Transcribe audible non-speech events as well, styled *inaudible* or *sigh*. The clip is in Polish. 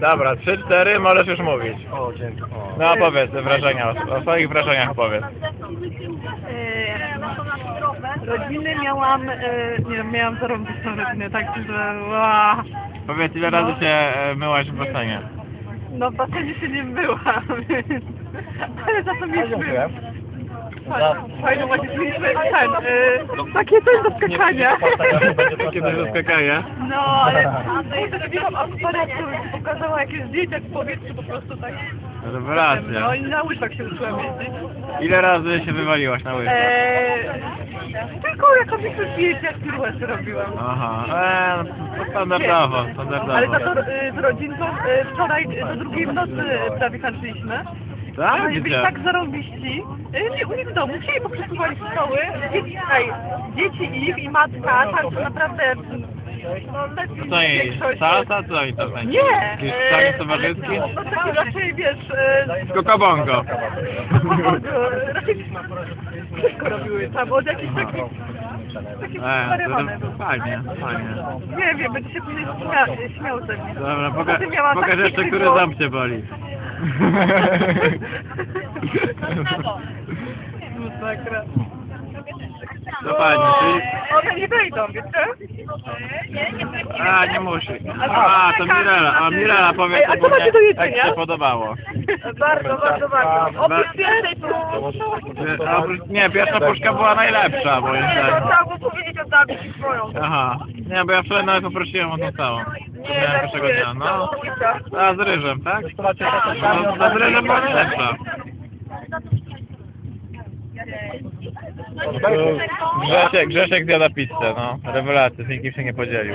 Dobra, trzy, cztery, możesz już mówić. O, dzięki. No opowiedz wrażenia, o, o swoich wrażeniach opowiedz. E, rodziny miałam, e, nie wiem, miałam zarąbistą rodzinę, tak, że ła, Powiedz ile razy się e, myłaś w basenie. no w basenie się nie byłam, *laughs* więc, ale za to mieliśmy. Fajną- mieliśmy ten, e, takie coś do skakania. Kiedy do skakania? No, ale kurde, zrobiłam aparat, który pokazała jakieś zdjęcia w powietrzu po prostu tak. No Rewelacja. i na łyżwach się uczyłam jeździć. Ile razy się wywaliłaś na łyżwach? Eee, tylko mikro zdjęcia z piruety robiłam. Aha, eee, no, to standardowo, Ale standardowo. za to y, z rodzinką y, wczoraj do drugiej w nocy prawie tańczyliśmy. Tak? Byli Gdzie? tak zarąbiści. Y, Nie, u nich w domu. Chcieli poprzesuwali szkoły. Dzieci, ej, dzieci ich i matka tańczą naprawdę no, lepiej Co większość. salsa? Co i to będzie? Nie! Jakiś e, taniec towarzyski? No taki raczej wiesz... E, Skokobongo. e, raczej wszystko robiły tam, od jakichś takich... Takich to, był. fajnie, fajnie. Nie wiem, będzie się później śmia śmiał ze mnie. Dobra, poka który głos. ząb cię boli. Masakra. To fajnie, czyli... One nie wejdą, wiecie? A, nie musi. A, to Mirela. A Mirela powie, Ej, a co macie do jak jedzenia? ci się podobało. Bardzo, bardzo, bardzo. Oprócz pierwszej oprócz- Nie, pierwsza puszka była najlepsza, moim Nie, zdaniem. to chciałabym powiedzieć o Dawid i swoją. Aha. Nie, bo ja wczoraj nawet poprosiłem o tą całą. Nie, Miałem pierwszego dnia, no. A, z ryżem, tak? No, no z ryżem była najlepsza. Grzesiek, Grzesiek zjada pizzę, no. Rewelacja, z nikim się nie podzielił.